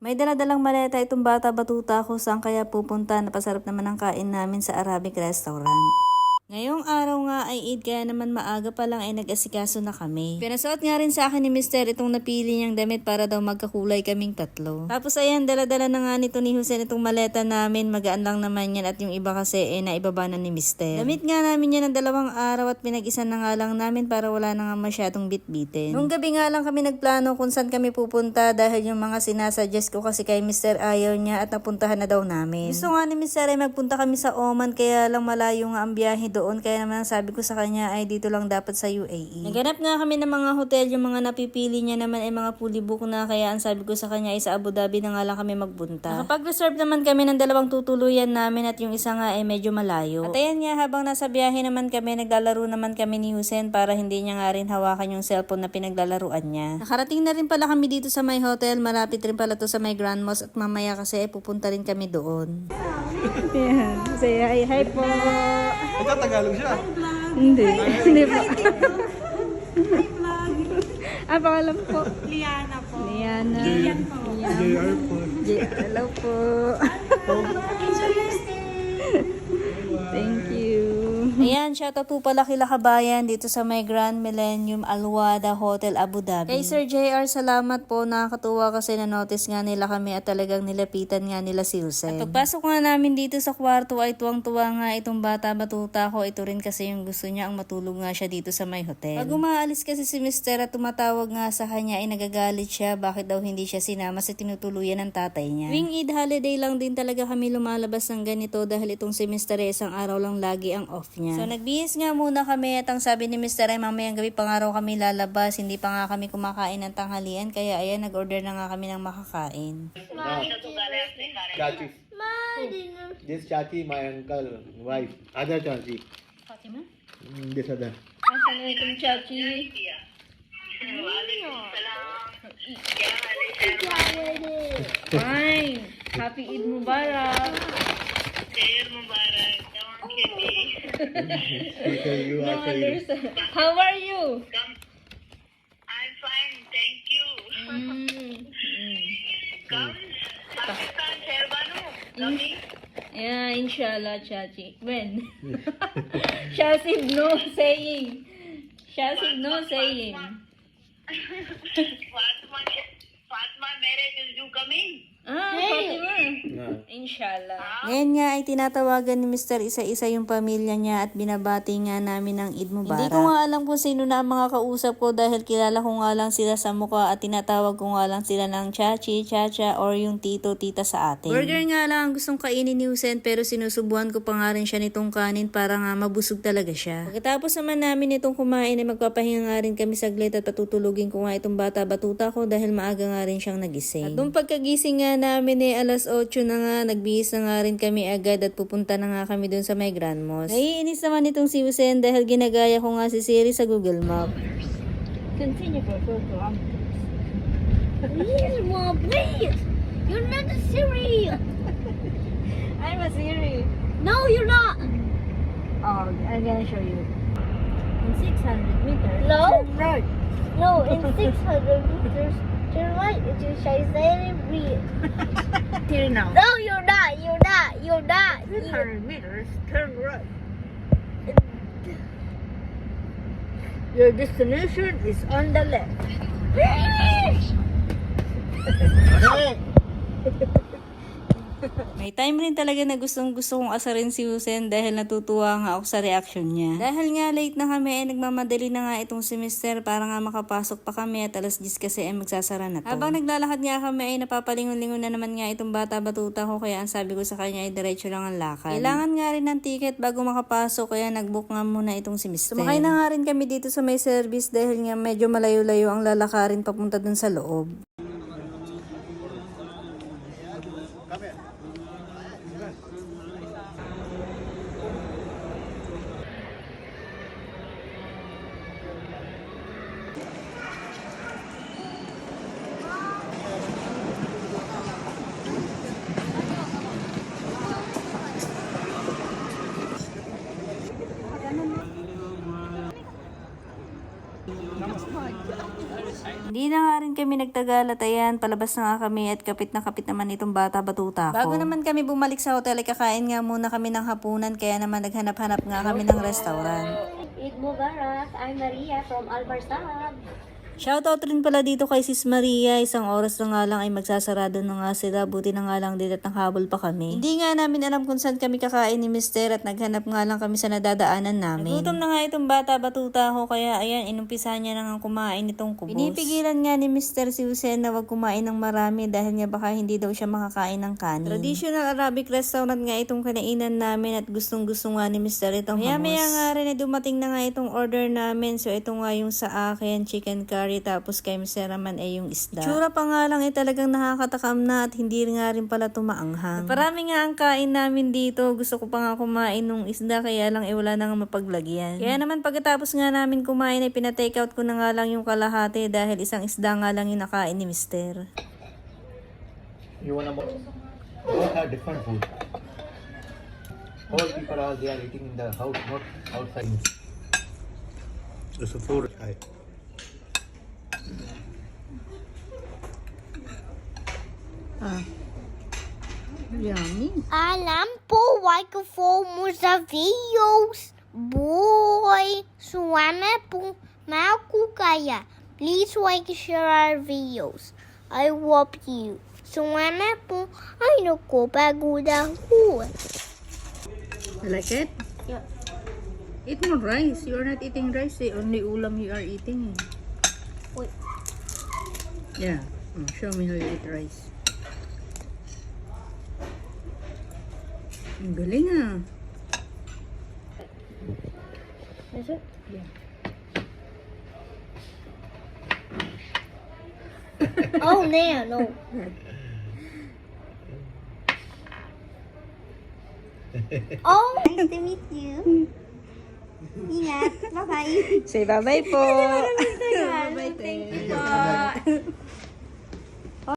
May daladalang maleta itong bata batuta ko saan kaya pupunta. Napasarap naman ang kain namin sa Arabic restaurant. Ngayong araw nga ay Eid kaya naman maaga pa lang ay nag-asikaso na kami. Pinasuot nga rin sa akin ni Mister itong napili niyang damit para daw magkakulay kaming tatlo. Tapos ayan, dala-dala na nga nito ni Jose itong maleta namin. Magaan lang naman yan at yung iba kasi eh naibaba na ni Mister. Damit nga namin yan ng dalawang araw at pinag-isa na nga lang namin para wala na nga masyadong bitbitin. Nung gabi nga lang kami nagplano kung saan kami pupunta dahil yung mga sinasuggest ko kasi kay Mister ayaw niya at napuntahan na daw namin. Gusto nga ni Mister ay magpunta kami sa Oman kaya lang malayo nga ang biyahe doon kaya naman ang sabi ko sa kanya ay dito lang dapat sa UAE. Naganap nga kami ng mga hotel yung mga napipili niya naman ay mga fully book na kaya ang sabi ko sa kanya ay sa Abu Dhabi na nga lang kami magbunta. Nakapag-reserve naman kami ng dalawang tutuluyan namin at yung isa nga ay medyo malayo. At ayan nga habang nasa biyahe naman kami naglalaro naman kami ni Hussein para hindi niya nga rin hawakan yung cellphone na pinaglalaruan niya. Nakarating na rin pala kami dito sa may hotel. Malapit rin pala to sa may Grand Mosque at mamaya kasi pupunta rin kami doon. Ayan. Say hi, hi po. Nagtatagalog siya. Hindi. Hindi po. ah, pangalan po. Liana po. Liana. JR po. J- Hello po. Thank you. Ayan, shoutout po pala kila kabayan dito sa may Grand Millennium Alwada Hotel Abu Dhabi. Kay Sir JR, salamat po. Nakakatuwa kasi na-notice nga nila kami at talagang nilapitan nga nila si Jose. At pagpasok nga namin dito sa kwarto ay tuwang-tuwa nga itong bata batuta ko. Ito rin kasi yung gusto niya ang matulog nga siya dito sa may hotel. Pag umaalis kasi si Mister at tumatawag nga sa kanya ay nagagalit siya. Bakit daw hindi siya sinama sa tinutuluyan ng tatay niya? Wing Eid holiday lang din talaga kami lumalabas ng ganito dahil itong si ay isang araw lang lagi ang off niya. So nagbihis nga muna kami at ang sabi ni Mister ay mamayang gabi pang araw kami lalabas. Hindi pa nga kami kumakain ng tanghalian kaya ayan nag-order na nga kami ng makakain. Chachi. This Chachi, my uncle, wife. Other Chachi. Fatima? Mm, This other. Assalamualaikum Chachi. Fine. Happy Eid Mubarak. Because you are saying. How are you? I'm fine, thank you. Mm. Come, Pakistan, Sherwanu. Coming. Yeah, inshallah, Chachi. When? Shasib no saying. Shasib no saying. Fatma, Fatma marriage is you coming? Ah, Fatima. No. Inshallah. Ngayon nga ay tinatawagan ni Mr. isa-isa yung pamilya niya at binabati nga namin ng Eid Mubarak. Hindi ko nga alam kung sino na ang mga kausap ko dahil kilala ko nga lang sila sa mukha at tinatawag ko nga lang sila ng chachi, chacha or yung tito, tita sa atin. Burger nga lang ang gustong kainin ni Hussein pero sinusubuhan ko pa nga rin siya nitong kanin para nga mabusog talaga siya. Pagkatapos naman namin itong kumain ay magpapahinga nga rin kami saglit at patutulugin ko nga itong bata batuta ko dahil maaga nga rin siyang nagising. At nung pagkagising nga namin eh alas 8 na nga, nagbihis na nga rin kami agad at pupunta na nga kami dun sa may Grand Mosque. Naiinis naman itong si Hussein dahil ginagaya ko nga si Siri sa Google Map. Continue for photo. Please, Mom, please! You're not a Siri! I'm a Siri. No, you're not! Oh, I'm gonna show you. In 600 meters. No? Right. No, in 600 meters, turn right into Shaizari Reed. Here now. No, you're not! You're not! You're not! You- 600 meters, turn right. Your destination is on the left. May time rin talaga na gustong gusto kong asarin si Hussein dahil natutuwa nga ako sa reaction niya. Dahil nga late na kami ay nagmamadali na nga itong semester para nga makapasok pa kami at alas 10 kasi ay magsasara na to. Habang naglalakad nga kami ay napapalingon-lingon na naman nga itong bata batuta ko kaya ang sabi ko sa kanya ay diretso lang ang lakad. Kailangan nga rin ng ticket bago makapasok kaya nagbook nga muna itong semester. Sumakay na nga rin kami dito sa may service dahil nga medyo malayo-layo ang lalakarin papunta dun sa loob. Hindi Hindi na nga rin kami nagtagalat, ayan, palabas na nga kami at kapit na kapit naman itong bata batuta ko. Bago naman kami bumalik sa hotel, ay kakain nga muna kami ng hapunan, kaya naman naghanap-hanap nga kami ng restaurant. Eid Mubarak. I'm Maria from Al Barsab. Shoutout rin pala dito kay Sis Maria. Isang oras na nga lang ay magsasarado na nga sila. Buti na nga lang din at nakahabol pa kami. Hindi nga namin alam kung saan kami kakain ni Mister at naghanap nga lang kami sa nadadaanan namin. Nagutom na nga itong bata batuta ko kaya ayan inumpisa niya na nga kumain itong kubos. Pinipigilan nga ni Mister si Hussein na wag kumain ng marami dahil nga baka hindi daw siya makakain ng kanin. Traditional Arabic restaurant nga itong kinainan namin at gustong gusto nga ni Mister itong hummus. Maya nga rin ay dumating na nga itong order namin. So ito nga yung sa akin, chicken curry tapos kay Mister naman ay yung isda. Tsura pa nga lang ay talagang nakakatakam na at hindi nga rin pala tumaanghang. Parami nga ang kain namin dito. Gusto ko pa nga kumain nung isda kaya lang eh wala na nga mapaglagyan. Kaya naman pagkatapos nga namin kumain ay pinatake out ko na nga lang yung kalahati dahil isang isda nga lang yung nakain ni Mister. You wanna more? Both have different food. All people are they are eating in the house, not outside. It's a food side. Yummy. Alam po, microphone mo sa videos. Boy, suwana po maku kaya. Please like share our videos. I love you. Suwana po, ay naku, pagod ako. You like it? Yeah. Eat more rice. You are not eating rice. Eh. Only ulam you are eating. Eh. Wait. Yeah. Oh, show me how you eat rice. Ang galing ah. Is it? Yeah. oh, no, no. oh, nice to meet you. Ingat, bye-bye. Say bye-bye po. Bye-bye, Thank you po.